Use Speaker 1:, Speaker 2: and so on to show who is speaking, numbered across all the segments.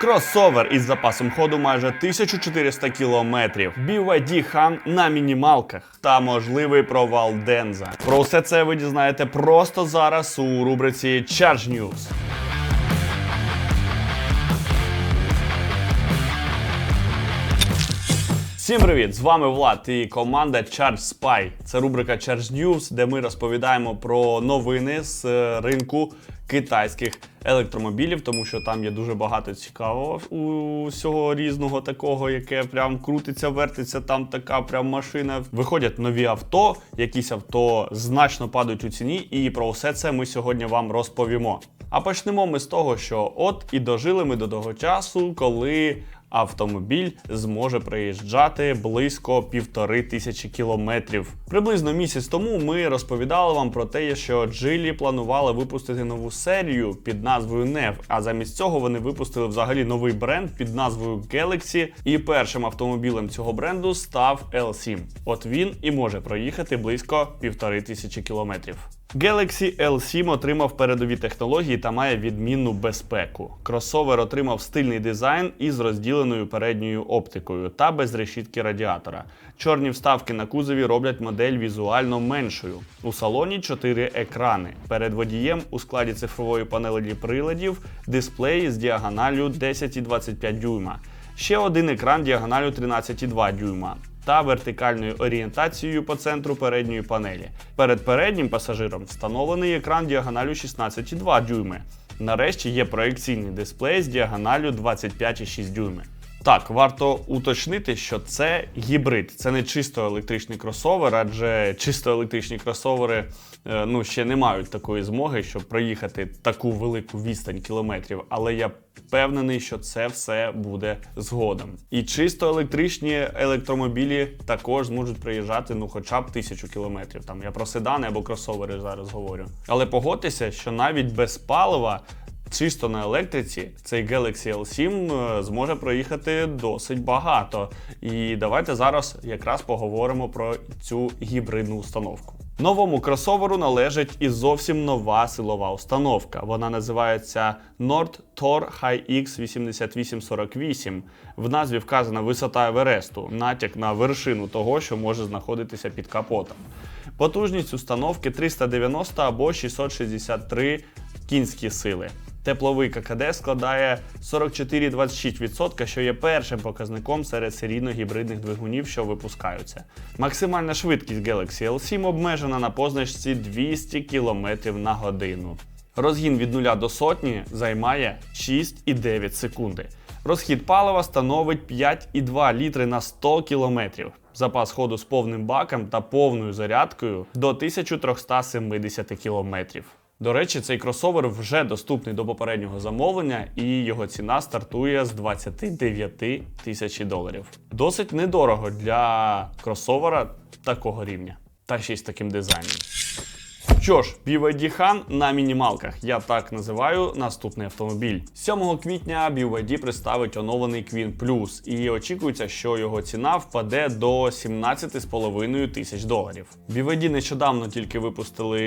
Speaker 1: Кросовер із запасом ходу майже 1400 кілометрів, BYD хан на мінімалках та можливий провал Денза. Про все це ви дізнаєте просто зараз у рубриці Charge News. Всім привіт! З вами Влад і команда Charge Spy. Це рубрика Charge News, де ми розповідаємо про новини з е, ринку китайських електромобілів, тому що там є дуже багато цікавого усього різного такого, яке прям крутиться, вертиться. Там така прям машина. Виходять нові авто, якісь авто значно падають у ціні, і про все це ми сьогодні вам розповімо. А почнемо ми з того, що от і дожили ми до того часу, коли автомобіль зможе приїжджати близько півтори тисячі кілометрів. Приблизно місяць тому ми розповідали вам про те, що Джилі планували випустити нову серію під назвою NEV, а замість цього вони випустили взагалі новий бренд під назвою Galaxy. І першим автомобілем цього бренду став L7. От він і може проїхати близько півтори тисячі кілометрів. Galaxy L7 отримав передові технології та має відмінну безпеку. Кросовер отримав стильний дизайн із розділеною передньою оптикою та без решітки радіатора. Чорні вставки на кузові роблять модель візуально меншою. У салоні 4 екрани. Перед водієм у складі цифрової панелі приладів дисплеї з діагоналю 10,25 дюйма. Ще один екран діагоналю 13,2 дюйма та вертикальною орієнтацією по центру передньої панелі. Перед переднім пасажиром встановлений екран діагоналю 16,2 дюйми. Нарешті є проекційний дисплей з діагоналю 25,6 дюйми. Так, варто уточнити, що це гібрид, це не чисто електричний кросовер, адже чисто електричні кросовери е, ну, ще не мають такої змоги, щоб проїхати таку велику відстань кілометрів. Але я впевнений, що це все буде згодом. І чисто електричні електромобілі також зможуть приїжджати ну, хоча б тисячу кілометрів. Там я про седани або кросовери зараз говорю. Але погодьтеся, що навіть без палива. Чисто на електриці цей Galaxy L7 е, зможе проїхати досить багато. І давайте зараз якраз поговоримо про цю гібридну установку. Новому кросоверу належить і зовсім нова силова установка. Вона називається Nord Tor High-X 8848. В назві вказана висота Евересту, натяк на вершину того, що може знаходитися під капотом. Потужність установки 390 або 663 кінські сили. Тепловий ККД складає 44,26%, що є першим показником серед серійно-гібридних двигунів, що випускаються. Максимальна швидкість Galaxy L7 обмежена на позначці 200 км на годину. Розгін від 0 до сотні займає 6,9 секунди. Розхід палива становить 5,2 літри на 100 км. Запас ходу з повним баком та повною зарядкою до 1370 км. До речі, цей кросовер вже доступний до попереднього замовлення, і його ціна стартує з 29 тисяч доларів. Досить недорого для кросовера такого рівня, та ще й з таким дизайном. Що ж, BYD Han на мінімалках. Я так називаю наступний автомобіль. 7 квітня BYD представить оновлений Queen Plus і очікується, що його ціна впаде до 17,5 тисяч доларів. BYD нещодавно тільки випустили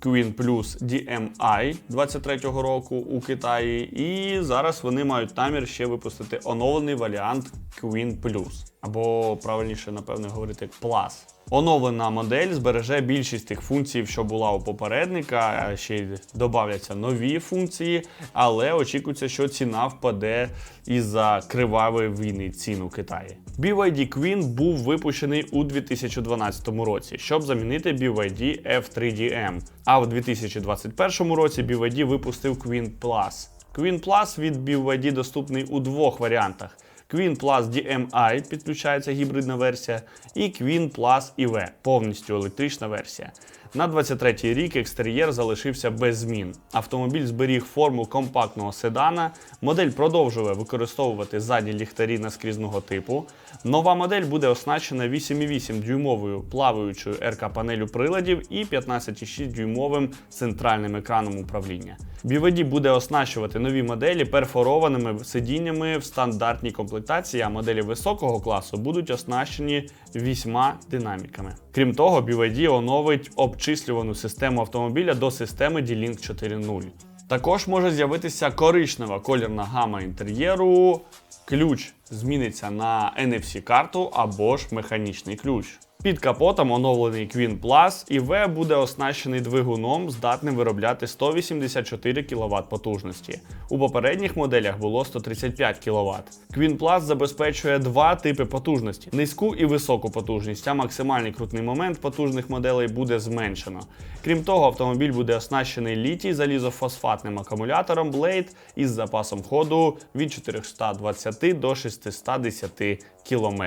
Speaker 1: Queen Plus DMI 23-го року у Китаї, і зараз вони мають намір ще випустити оновлений варіант Queen Plus. Або правильніше, напевно, говорити Plus. Оновлена модель збереже більшість тих функцій, що була у попередника, ще й додавляться нові функції, але очікується, що ціна впаде із-за кривавої війни цін у Китаї. BYD Queen був випущений у 2012 році, щоб замінити BYD F3DM. А в 2021 році BYD випустив Queen Plus. Queen Plus від BYD доступний у двох варіантах. Queen Plus DMI підключається гібридна версія, і Queen Plus EV повністю електрична версія. На 23-й рік екстер'єр залишився без змін. Автомобіль зберіг форму компактного седана, модель продовжує використовувати задні ліхтарі наскрізного типу. Нова модель буде оснащена 8,8 дюймовою плаваючою РК-панелю приладів і 15,6 дюймовим центральним екраном управління. BVD буде оснащувати нові моделі перфорованими сидіннями в стандартній комплектації, а моделі високого класу будуть оснащені вісьма динаміками. Крім того, BYD оновить обчислювану систему автомобіля до системи D-Link 4.0. Також може з'явитися коричнева колірна гама інтер'єру. Ключ зміниться на NFC-карту або ж механічний ключ. Під капотом оновлений Queen Plus і буде оснащений двигуном, здатним виробляти 184 кВт потужності. У попередніх моделях було 135 кВт. Queen Plus забезпечує два типи потужності: низьку і високу потужність, а максимальний крутний момент потужних моделей буде зменшено. Крім того, автомобіль буде оснащений літій залізофосфатним акумулятором Blade із запасом ходу від 420 до 610 км.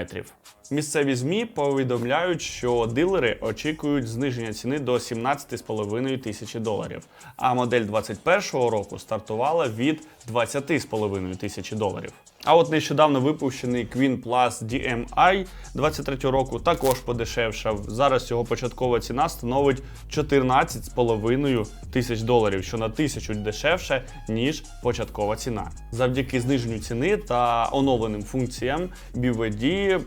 Speaker 1: Місцеві ЗМІ повідомляють, що дилери очікують зниження ціни до 17,5 тисячі доларів, а модель 2021 року стартувала від 20,5 тисячі доларів. А от нещодавно випущений Queen Plus DMI 23 року також подешевшав. Зараз його початкова ціна становить 14,5 тисяч доларів, що на тисячу дешевше, ніж початкова ціна. Завдяки зниженню ціни та оновленим функціям BVD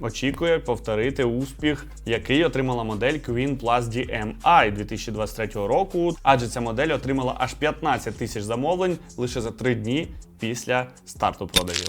Speaker 1: очікує повторити успіх, який отримала модель Queen Plus DMI 2023 року, адже ця модель отримала аж 15 тисяч замовлень лише за 3 дні після старту продажів.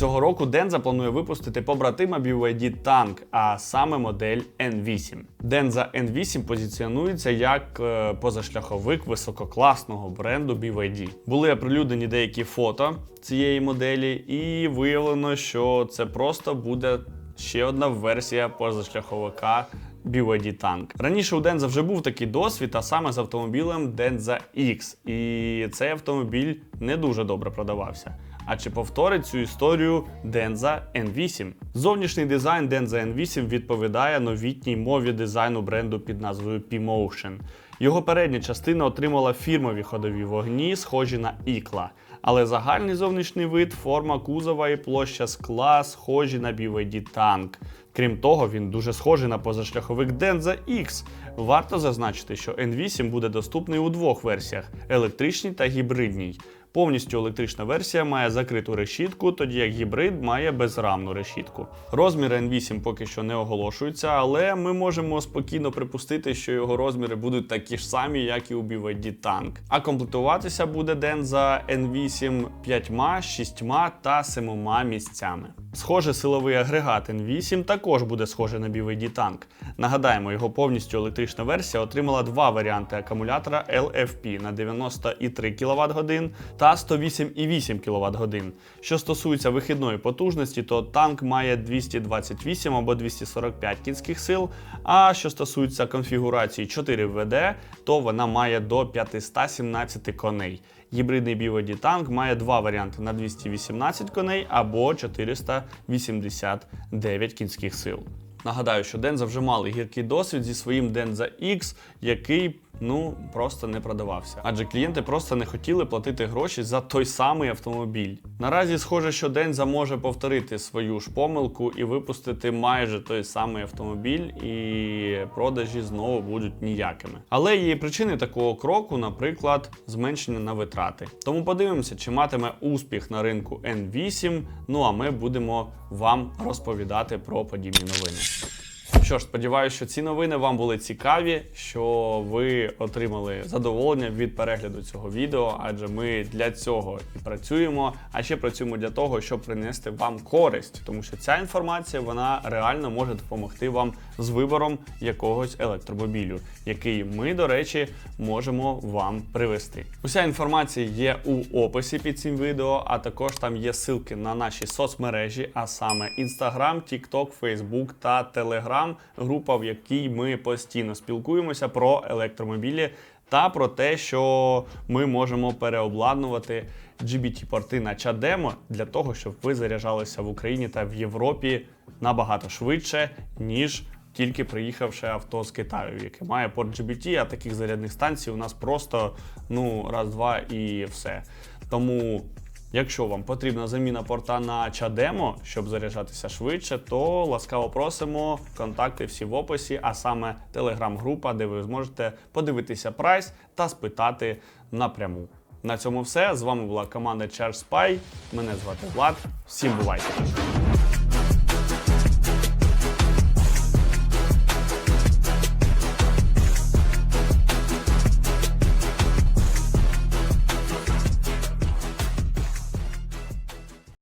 Speaker 1: Цього року Denza планує випустити побратима BYD Tank, а саме модель N8. Denza N8 позиціонується як е, позашляховик висококласного бренду BYD. Були оприлюднені деякі фото цієї моделі, і виявлено, що це просто буде ще одна версія позашляховика BYD Tank. Раніше у Denza вже був такий досвід, а саме з автомобілем Denza X. І цей автомобіль не дуже добре продавався. А чи повторить цю історію Denza N8? Зовнішній дизайн Denza N8 відповідає новітній мові дизайну бренду під назвою P-Motion. Його передня частина отримала фірмові ходові вогні, схожі на ікла. Але загальний зовнішній вид, форма кузова і площа скла схожі на BYD Tank. Крім того, він дуже схожий на позашляховик Denza X. Варто зазначити, що N8 буде доступний у двох версіях електричній та гібридній. Повністю електрична версія має закриту решітку, тоді як гібрид має безрамну решітку. Розміри N8 поки що не оголошуються, але ми можемо спокійно припустити, що його розміри будуть такі ж самі, як і у BYD Tank. А комплектуватися буде Denza N8 5, 6 та 7 місцями. Схоже, силовий агрегат N8 також буде схожий на BYD Tank. Нагадаємо, його повністю електрична версія отримала два варіанти акумулятора LFP на 90,3 кВт годин та 108,8 кВт годин. Що стосується вихідної потужності, то танк має 228 або 245 кінських сил. А що стосується конфігурації 4 ВД, то вона має до 517 коней. Гібридний BYD танк має два варіанти на 218 коней або 489 кінських сил. Нагадаю, що Денза вже мали гіркий досвід зі своїм Денза X, який ну просто не продавався. Адже клієнти просто не хотіли платити гроші за той самий автомобіль. Наразі схоже, що Денза може повторити свою ж помилку і випустити майже той самий автомобіль, і продажі знову будуть ніякими. Але є причини такого кроку, наприклад, зменшення на витрати. Тому подивимося, чи матиме успіх на ринку N8. Ну а ми будемо вам розповідати про подібні новини. Що ж, сподіваюся, що ці новини вам були цікаві, що ви отримали задоволення від перегляду цього відео, адже ми для цього і працюємо, а ще працюємо для того, щоб принести вам користь, тому що ця інформація вона реально може допомогти вам з вибором якогось електромобілю, який ми, до речі, можемо вам привести. Уся інформація є у описі під цим відео, а також там є ссылки на наші соцмережі, а саме Instagram, TikTok, Facebook та Telegram, група, в якій ми постійно спілкуємося про електромобілі та про те, що ми можемо переобладнувати GBT-порти на чадемо для того, щоб ви заряджалися в Україні та в Європі набагато швидше, ніж тільки приїхавши авто з Китаю, яке має порт GBT, а таких зарядних станцій у нас просто ну раз-два і все. Тому. Якщо вам потрібна заміна порта на чадемо, щоб заряджатися швидше, то ласкаво просимо. Контакти всі в описі, а саме телеграм-група, де ви зможете подивитися прайс та спитати напряму. На цьому все. З вами була команда Charge Spy. Мене звати Влад. Всім бувайте!